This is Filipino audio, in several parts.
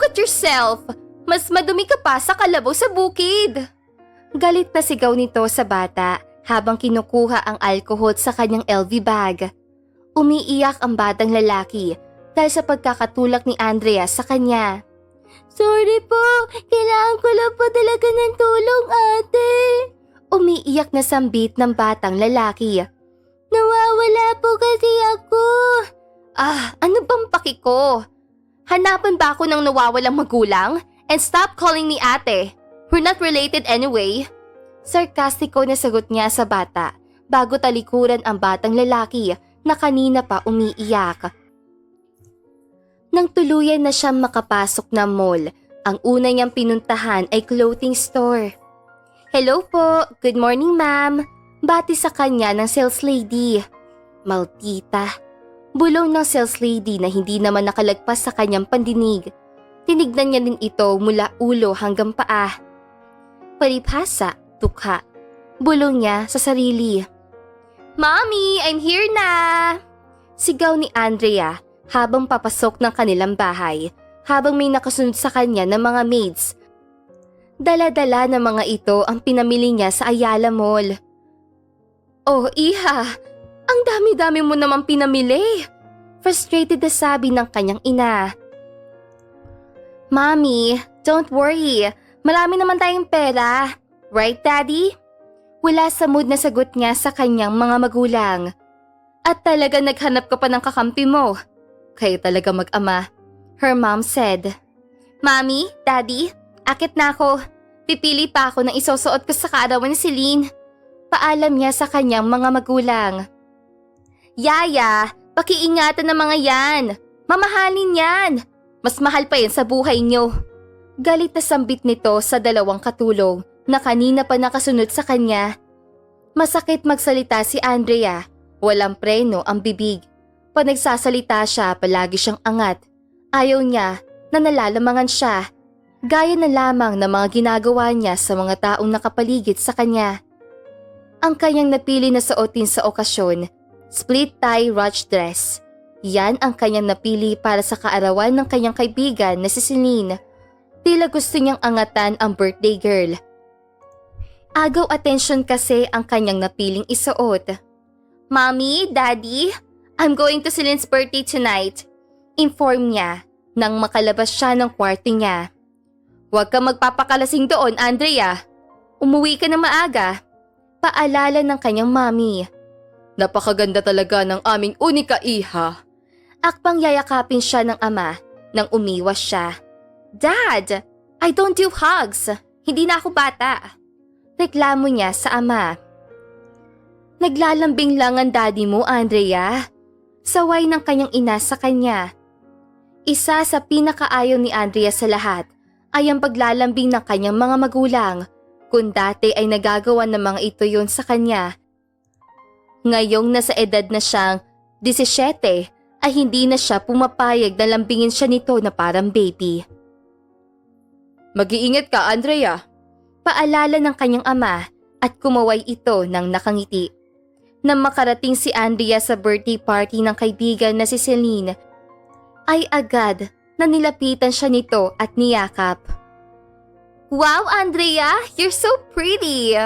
Look at yourself! Mas madumi ka pa sa kalabaw sa bukid! Galit na sigaw nito sa bata habang kinukuha ang alcohol sa kanyang LV bag. Umiiyak ang batang lalaki dahil sa pagkakatulak ni Andrea sa kanya. Sorry po, kailangan ko lang po talaga ng tulong ate. Umiiyak na sambit ng batang lalaki. Nawawala po kasi ako. Ah, ano bang paki ko? Hanapan ba ako ng nawawalang magulang? And stop calling me ate. We're not related anyway. Sarkastiko na sagot niya sa bata bago talikuran ang batang lalaki na kanina pa umiiyak. Nang tuluyan na siyang makapasok ng mall, ang una niyang pinuntahan ay clothing store. Hello po, good morning ma'am. Bati sa kanya ng sales lady. Maldita. Bulong ng sales lady na hindi naman nakalagpas sa kanyang pandinig. Tinignan niya din ito mula ulo hanggang paa. Palipasa, tukha. Bulong niya sa sarili. Mommy, I'm here na! Sigaw ni Andrea habang papasok ng kanilang bahay habang may nakasunod sa kanya ng mga maids. Dala-dala ng mga ito ang pinamili niya sa Ayala Mall. Oh, iha! Ang dami-dami mo namang pinamili! Frustrated na sabi ng kanyang ina. Mommy, don't worry. Marami naman tayong pera. Right, Daddy? Wala sa mood na sagot niya sa kanyang mga magulang. At talaga naghanap ka pa ng kakampi mo. Kayo talaga mag-ama. Her mom said. Mommy, Daddy, akit na ako. Pipili pa ako ng isusuot ko sa kaarawan ni Celine. Paalam niya sa kanyang mga magulang. Yaya, pakiingatan ng mga yan. Mamahalin yan. Mas mahal pa yan sa buhay niyo. Galit na sambit nito sa dalawang katulong na kanina pa nakasunod sa kanya. Masakit magsalita si Andrea. Walang preno ang bibig. Pag nagsasalita siya, palagi siyang angat. Ayaw niya na nalalamangan siya. Gaya na lamang ng mga ginagawa niya sa mga taong nakapaligid sa kanya. Ang kanyang napili na suotin sa okasyon, split tie ruch dress. Yan ang kanyang napili para sa kaarawan ng kanyang kaibigan na si Celine. Tila gusto niyang angatan ang birthday girl. Agaw attention kasi ang kanyang napiling isuot. Mommy, Daddy, I'm going to Celine's birthday tonight. Inform niya nang makalabas siya ng kwarto niya. Huwag ka magpapakalasing doon, Andrea. Umuwi ka na maaga. Paalala ng kanyang mami. Napakaganda talaga ng aming unika iha. Akpang yayakapin siya ng ama nang umiwas siya. Dad, I don't do hugs. Hindi na ako bata. Reklamo niya sa ama. Naglalambing lang ang daddy mo, Andrea. Saway ng kanyang ina sa kanya. Isa sa pinakaayaw ni Andrea sa lahat ay ang paglalambing ng kanyang mga magulang kung dati ay nagagawa ng mga ito yon sa kanya. Ngayong nasa edad na siyang 17 ay hindi na siya pumapayag na lambingin siya nito na parang baby. Mag-iingat ka, Andrea. Paalala ng kanyang ama at kumaway ito ng nakangiti. Nang makarating si Andrea sa birthday party ng kaibigan na si Celine, ay agad na nilapitan siya nito at niyakap. Wow, Andrea! You're so pretty!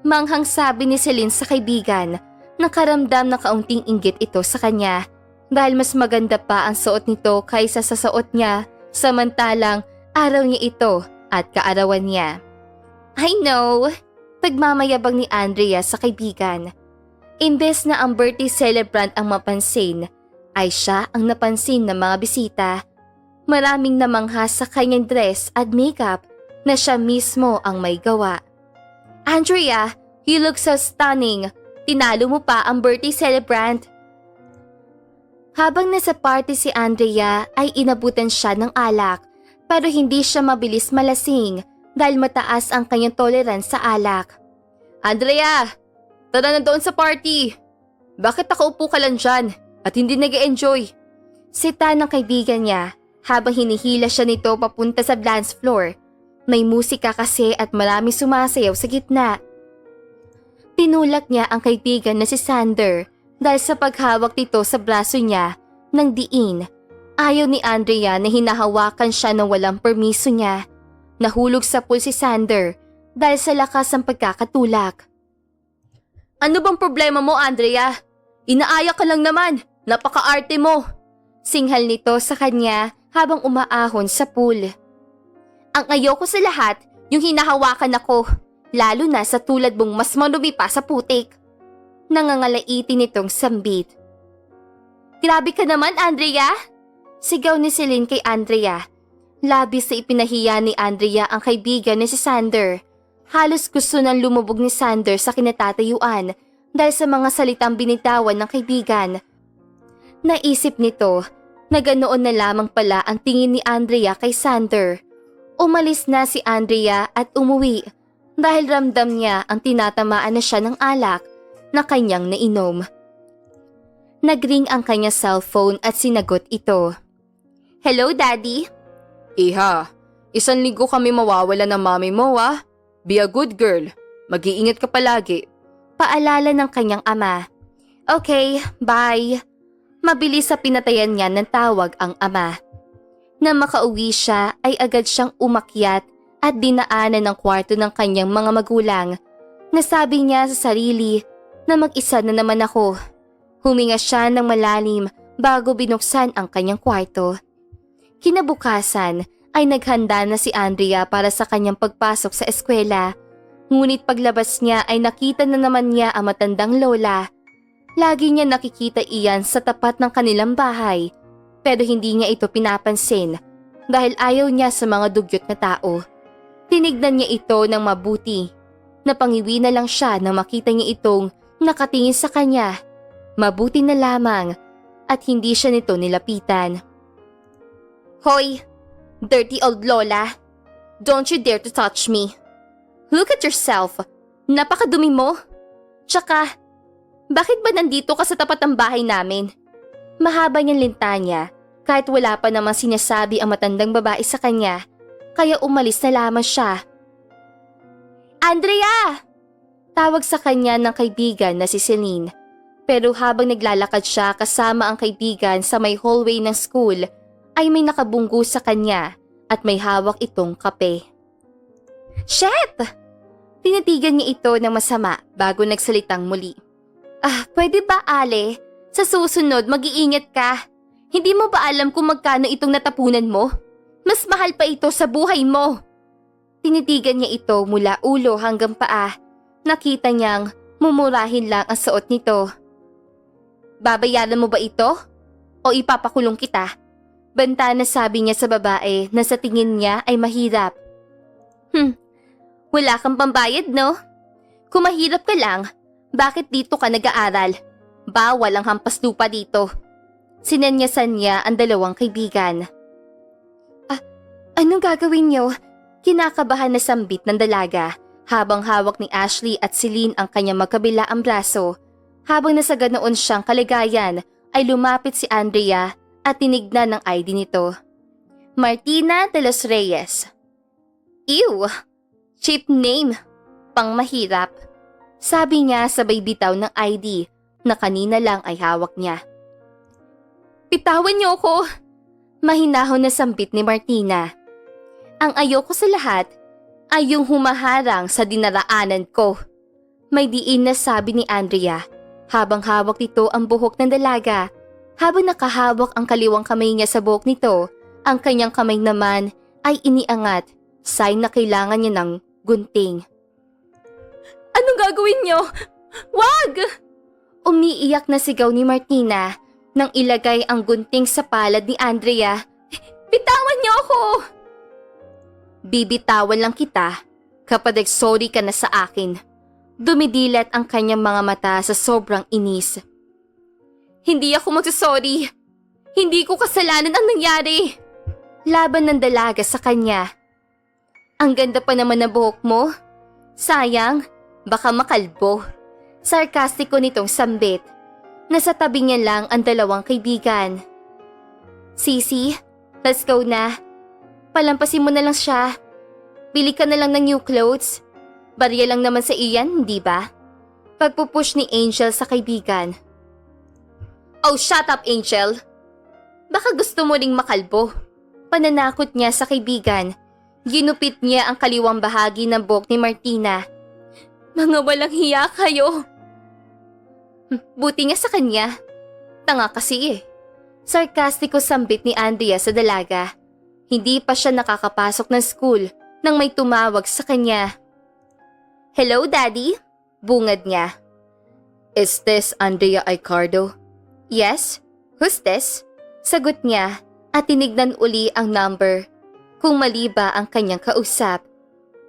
Manghang sabi ni Celine sa kaibigan. Nakaramdam na kaunting inggit ito sa kanya dahil mas maganda pa ang suot nito kaysa sa suot niya samantalang araw niya ito at kaarawan niya. I know! Pagmamayabang ni Andrea sa kaibigan. Imbes na ang birthday celebrant ang mapansin, ay siya ang napansin ng mga bisita. Maraming namangha sa kanyang dress at makeup na siya mismo ang may gawa. Andrea, you look so stunning. Tinalo mo pa ang birthday celebrant. Habang nasa party si Andrea ay inabutan siya ng alak pero hindi siya mabilis malasing dahil mataas ang kanyang tolerance sa alak. Andrea, tara na doon sa party. Bakit nakaupo ka lang dyan at hindi nag enjoy Sita ng kaibigan niya habang hinihila siya nito papunta sa dance floor. May musika kasi at marami sumasayaw sa gitna. Tinulak niya ang kaibigan na si Sander dahil sa paghawak nito sa braso niya ng diin. Ayaw ni Andrea na hinahawakan siya ng walang permiso niya. Nahulog sa pool si Sander dahil sa lakas ng pagkakatulak. Ano bang problema mo, Andrea? Inaaya ka lang naman. Napaka-arte mo. Singhal nito sa kanya habang umaahon sa pool. Ang ayoko sa lahat, yung hinahawakan ako. Lalo na sa tulad mong mas marumi pa sa putik. Nangangalaiti nitong sambit. Grabe ka naman, Andrea! Sigaw ni Celine kay Andrea. Labis na ipinahiya ni Andrea ang kaibigan ni si Sander. Halos gusto nang lumubog ni Sander sa kinatatayuan dahil sa mga salitang binitawan ng kaibigan. Naisip nito na ganoon na lamang pala ang tingin ni Andrea kay Sander. Umalis na si Andrea at umuwi dahil ramdam niya ang tinatamaan na siya ng alak na kanyang nainom. Nagring ang kanya cellphone at sinagot ito. Hello, Daddy? Iha, isang linggo kami mawawala ng mami mo ah. Be a good girl. Mag-iingat ka palagi. Paalala ng kanyang ama. Okay, bye. Mabilis sa pinatayan niya ng tawag ang ama. Na makauwi siya ay agad siyang umakyat at dinaanan ng kwarto ng kanyang mga magulang. Nasabi niya sa sarili na mag-isa na naman ako. Huminga siya ng malalim bago binuksan ang kanyang kwarto. Kinabukasan ay naghanda na si Andrea para sa kanyang pagpasok sa eskwela. Ngunit paglabas niya ay nakita na naman niya ang matandang lola. Lagi niya nakikita iyan sa tapat ng kanilang bahay pero hindi niya ito pinapansin dahil ayaw niya sa mga dugyot na tao. Tinignan niya ito ng mabuti. Napangiwi na lang siya nang makita niya itong nakatingin sa kanya. Mabuti na lamang at hindi siya nito nilapitan. Hoy, dirty old Lola. Don't you dare to touch me. Look at yourself. Napakadumi mo. Tsaka, bakit ba nandito ka sa tapat ng bahay namin? Mahaba niyang lintanya kahit wala pa namang sinasabi ang matandang babae sa kanya, kaya umalis na lamang siya. Andrea! Tawag sa kanya ng kaibigan na si Celine. Pero habang naglalakad siya kasama ang kaibigan sa may hallway ng school, ay may nakabunggo sa kanya at may hawak itong kape. Shit! Tinitigan niya ito ng masama bago nagsalitang muli. Ah, pwede ba Ale? Sa susunod, mag-iingat ka. Hindi mo ba alam kung magkano itong natapunan mo? Mas mahal pa ito sa buhay mo. Tinitigan niya ito mula ulo hanggang paa. Nakita niyang mumurahin lang ang suot nito. Babayaran mo ba ito? O ipapakulong kita? Banta na sabi niya sa babae na sa tingin niya ay mahirap. Hmm, wala kang pambayad no? Kung mahirap ka lang, bakit dito ka nag-aaral? Bawal ang hampas lupa dito. Sinanyasan niya ang dalawang kaibigan. Anong gagawin niyo? Kinakabahan na sambit ng dalaga habang hawak ni Ashley at Celine ang kanyang magkabila ang braso. Habang nasa ganoon siyang kaligayan ay lumapit si Andrea at tinignan ng ID nito. Martina de los Reyes. Ew! Cheap name. Pang mahirap. Sabi niya sabay bitaw ng ID na kanina lang ay hawak niya. Pitawan niyo ako! Mahinahon na sambit ni Martina. Ang ayoko sa lahat ay yung humaharang sa dinaraanan ko. May diin na sabi ni Andrea habang hawak nito ang buhok ng dalaga. Habang nakahawak ang kaliwang kamay niya sa buhok nito, ang kanyang kamay naman ay iniangat, sign na kailangan niya ng gunting. Anong gagawin niyo? Wag! Umiiyak na sigaw ni Martina nang ilagay ang gunting sa palad ni Andrea. Bitawan niyo ako! Bibitawan lang kita kapag sorry ka na sa akin. Dumidilat ang kanyang mga mata sa sobrang inis. Hindi ako magsasorry. Hindi ko kasalanan ang nangyari. Laban ng dalaga sa kanya. Ang ganda pa naman ng buhok mo. Sayang, baka makalbo. Sarkastiko nitong sambit. Nasa tabi niya lang ang dalawang kaibigan. Sisi, let's go na. Palampasin mo na lang siya. Bili ka na lang ng new clothes. Barya lang naman sa iyan, di ba? Pagpupush ni Angel sa kaibigan. Oh, shut up, Angel! Baka gusto mo ring makalbo. Pananakot niya sa kaibigan. Ginupit niya ang kaliwang bahagi ng buhok ni Martina. Mga walang hiya kayo. Buti nga sa kanya. Tanga kasi eh. Sarkastiko sambit ni Andrea sa dalaga. Hindi pa siya nakakapasok ng school nang may tumawag sa kanya. Hello, Daddy? Bungad niya. Is this Andrea Icardo? Yes? Who's this? Sagot niya at tinignan uli ang number. Kung mali ba ang kanyang kausap.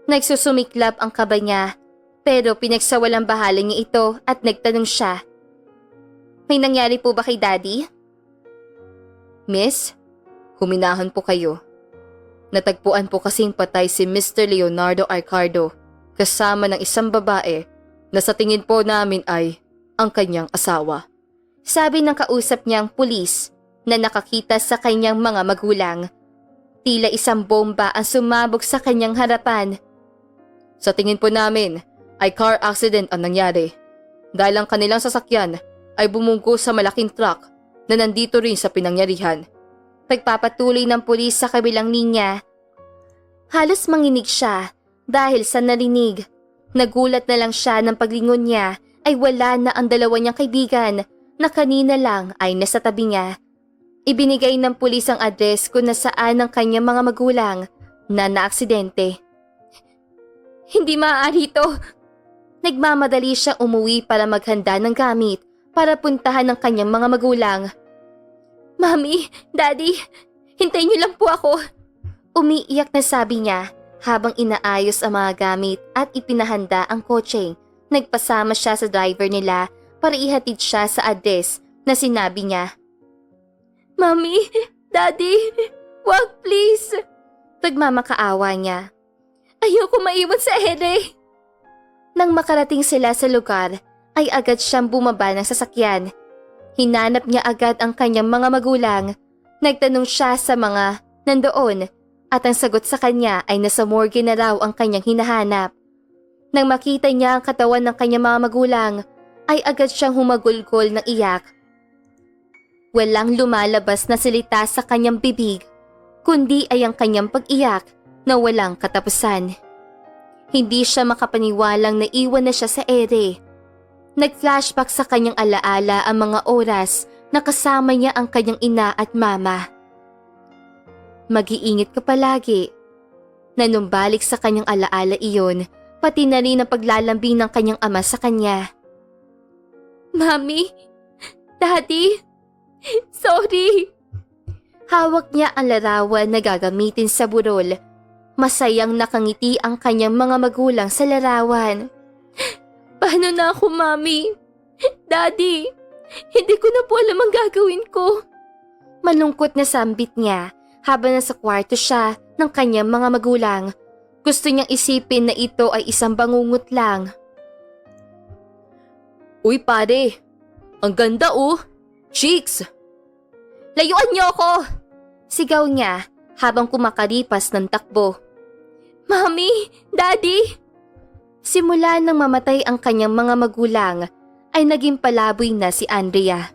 Nagsusumiklab ang kaba niya pero pinagsawalang bahala niya ito at nagtanong siya. May nangyari po ba kay Daddy? Miss, huminahan po kayo. Natagpuan po kasing patay si Mr. Leonardo Icardo kasama ng isang babae na sa tingin po namin ay ang kanyang asawa. Sabi ng kausap niyang pulis na nakakita sa kanyang mga magulang. Tila isang bomba ang sumabog sa kanyang harapan. Sa tingin po namin ay car accident ang nangyari dahil ang kanilang sasakyan ay bumunggo sa malaking truck na nandito rin sa pinangyarihan. Pagpapatuloy ng pulis sa kabilang linya. Halos manginig siya dahil sa narinig. Nagulat na lang siya ng paglingon niya ay wala na ang dalawa niyang kaibigan na kanina lang ay nasa tabi niya. Ibinigay ng pulis ang address kung nasaan ang kanyang mga magulang na naaksidente. Hindi maaari ito. Nagmamadali siya umuwi para maghanda ng gamit para puntahan ng kanyang mga magulang. Mami, Daddy, hintayin niyo lang po ako. Umiiyak na sabi niya habang inaayos ang mga gamit at ipinahanda ang kotse. Nagpasama siya sa driver nila para ihatid siya sa address na sinabi niya. Mami, Daddy, wag please. Pagmamakaawa niya. Ayoko maiwan sa ere. Nang makarating sila sa lugar, ay agad siyang bumaba ng sasakyan. Hinanap niya agad ang kanyang mga magulang. Nagtanong siya sa mga nandoon at ang sagot sa kanya ay nasa morgue na raw ang kanyang hinahanap. Nang makita niya ang katawan ng kanyang mga magulang, ay agad siyang humagulgol ng iyak. Walang lumalabas na salita sa kanyang bibig, kundi ay ang kanyang pag-iyak na walang katapusan. Hindi siya makapaniwalang naiwan na siya sa ere. Nag-flashback sa kanyang alaala ang mga oras na kasama niya ang kanyang ina at mama. Mag-iingat ka palagi. Nanumbalik sa kanyang alaala iyon, pati na rin ang paglalambing ng kanyang ama sa kanya. Mami, Daddy, sorry. Hawak niya ang larawan na gagamitin sa burol. Masayang nakangiti ang kanyang mga magulang sa larawan. Paano na ako, Mami? Daddy, hindi ko na po alam ang gagawin ko. Malungkot na sambit niya habang nasa kwarto siya ng kanyang mga magulang. Gusto niyang isipin na ito ay isang bangungot lang. Uy pare, ang ganda oh! Cheeks! Layuan niyo ako! Sigaw niya habang kumakalipas ng takbo. Mami! Daddy! Simula nang mamatay ang kanyang mga magulang, ay naging palaboy na si Andrea.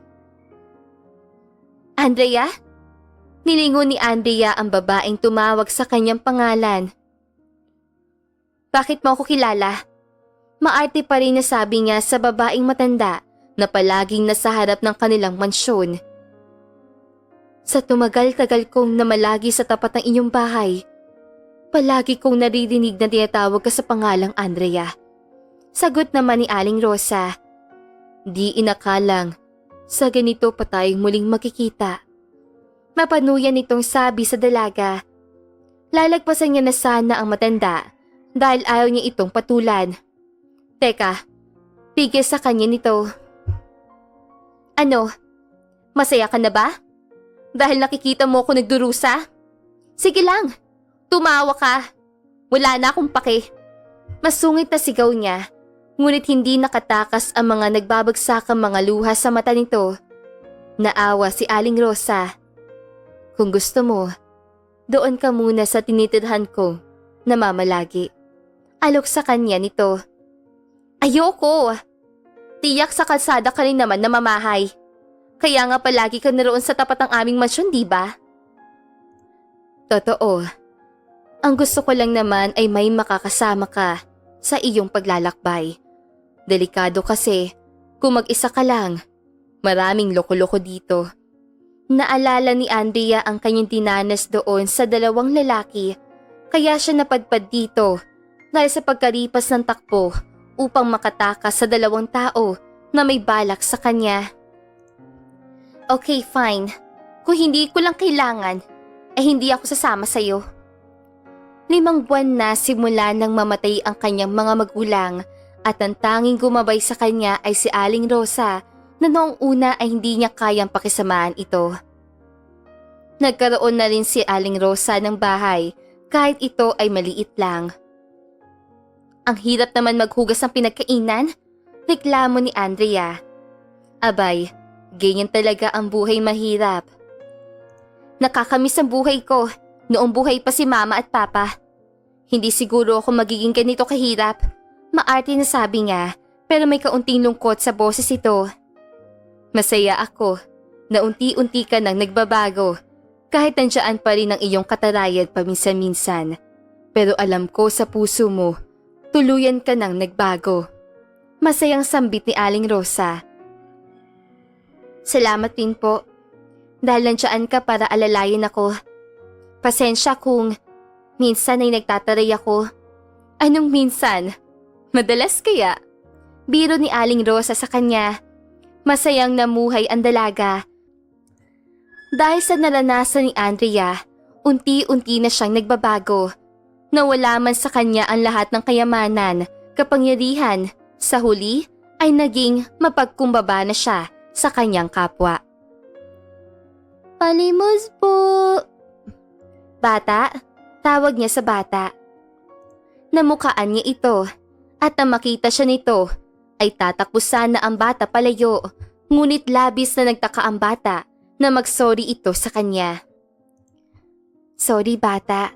Andrea? Nilingon ni Andrea ang babaeng tumawag sa kanyang pangalan. Bakit mo ako kilala? Maarte pa rin na sabi niya sa babaeng matanda na palaging nasa harap ng kanilang mansyon. Sa tumagal-tagal kong namalagi sa tapat ng inyong bahay, palagi kong naririnig na tinatawag ka sa pangalang Andrea. Sagot naman ni Aling Rosa. Di inakalang, sa ganito pa tayong muling makikita. Mapanuyan itong sabi sa dalaga. Lalagpasan niya na sana ang matanda dahil ayaw niya itong patulan. Teka, tigil sa kanya nito. Ano? Masaya ka na ba? Dahil nakikita mo ako nagdurusa? Sige lang, tumawa ka. Wala na akong pake. Masungit na sigaw niya, ngunit hindi nakatakas ang mga nagbabagsakang mga luha sa mata nito. Naawa si Aling Rosa. Kung gusto mo, doon ka muna sa tinitirhan ko na mamalagi. Alok sa kanya nito. Ayoko! Tiyak sa kalsada ka rin naman na mamahay. Kaya nga palagi ka naroon sa tapat ng aming mansyon, di ba? Totoo. Ang gusto ko lang naman ay may makakasama ka sa iyong paglalakbay. Delikado kasi kung mag-isa ka lang. Maraming loko-loko dito. Naalala ni Andrea ang kanyang dinanas doon sa dalawang lalaki, kaya siya napadpad dito dahil sa pagkaripas ng takbo upang makatakas sa dalawang tao na may balak sa kanya. Okay, fine. Kung hindi ko lang kailangan, ay hindi ako sasama sa'yo. Limang buwan na simula nang mamatay ang kanyang mga magulang at ang tanging gumabay sa kanya ay si Aling Rosa na noong una ay hindi niya kayang pakisamaan ito. Nagkaroon na rin si Aling Rosa ng bahay kahit ito ay maliit lang. Ang hirap naman maghugas ng pinagkainan, reklamo ni Andrea. Abay, ganyan talaga ang buhay mahirap. Nakakamiss ang buhay ko, noong buhay pa si mama at papa. Hindi siguro ako magiging ganito kahirap. Maarte na sabi niya, pero may kaunting lungkot sa boses ito. Masaya ako na unti-unti ka nang nagbabago kahit nandiyan pa rin ang iyong katarayad paminsan-minsan. Pero alam ko sa puso mo, tuluyan ka nang nagbago. Masayang sambit ni Aling Rosa. Salamat din po. Dahil nandiyan ka para alalayan ako. Pasensya kung minsan ay nagtataray ako. Anong minsan? Madalas kaya? Biro ni Aling Rosa sa kanya. Masayang namuhay ang dalaga. Dahil sa naranasan ni Andrea, unti-unti na siyang nagbabago. Nawala man sa kanya ang lahat ng kayamanan, kapangyarihan, sa huli ay naging mapagkumbaba na siya sa kanyang kapwa. Palimos po. Bata, tawag niya sa bata. Namukaan niya ito at nang makita siya nito ay tatakbo sana ang bata palayo ngunit labis na nagtaka ang bata na magsorry ito sa kanya. Sorry bata,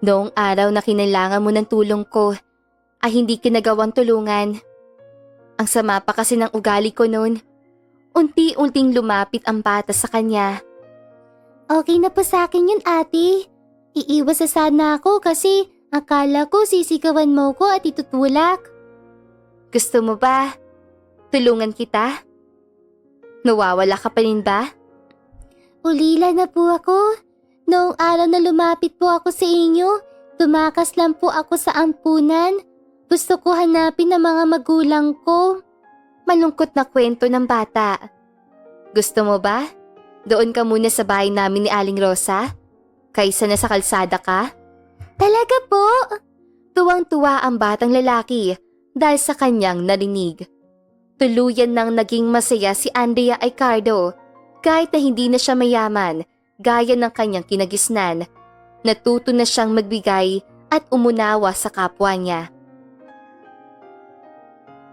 noong araw na kinailangan mo ng tulong ko ay hindi kinagawang tulungan. Ang sama pa kasi ng ugali ko noon. Unti-unting lumapit ang bata sa kanya. Okay na po sa akin yun ate. Iiwas sa sana ako kasi akala ko sisigawan mo ko at itutulak. Gusto mo ba? Tulungan kita? Nawawala ka pa rin ba? Ulila na po ako. Noong araw na lumapit po ako sa inyo, tumakas lang po ako sa ampunan. Gusto ko hanapin ang mga magulang ko. Malungkot na kwento ng bata. Gusto mo ba? Doon ka muna sa bahay namin ni Aling Rosa? Kaysa na sa kalsada ka? Talaga po? Tuwang-tuwa ang batang lalaki dahil sa kanyang narinig. Tuluyan nang naging masaya si Andrea Icardo kahit na hindi na siya mayaman gaya ng kanyang kinagisnan. Natuto na siyang magbigay at umunawa sa kapwa niya.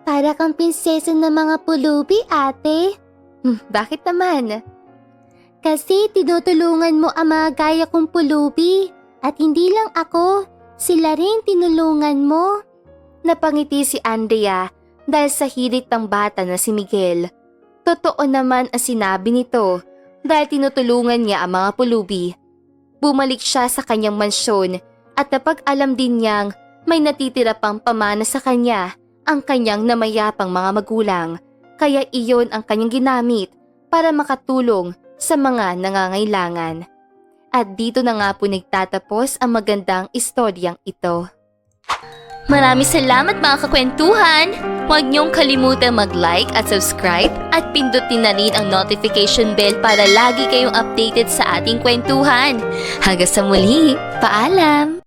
Para kang prinsesa ng mga pulubi, ate. Hmm, bakit naman? Kasi tinutulungan mo ang mga gaya kong pulubi. At hindi lang ako, sila rin tinulungan mo. Napangiti si Andrea dahil sa hirit ng bata na si Miguel. Totoo naman ang sinabi nito dahil tinutulungan niya ang mga pulubi. Bumalik siya sa kanyang mansyon at napag-alam din niyang may natitira pang pamana sa kanya ang kanyang namayapang mga magulang kaya iyon ang kanyang ginamit para makatulong sa mga nangangailangan. At dito na nga po nagtatapos ang magandang istoryang ito. Maraming salamat mga kakwentuhan! Huwag niyong kalimutang mag-like at subscribe at pindutin na rin ang notification bell para lagi kayong updated sa ating kwentuhan. Hanggang sa muli, paalam!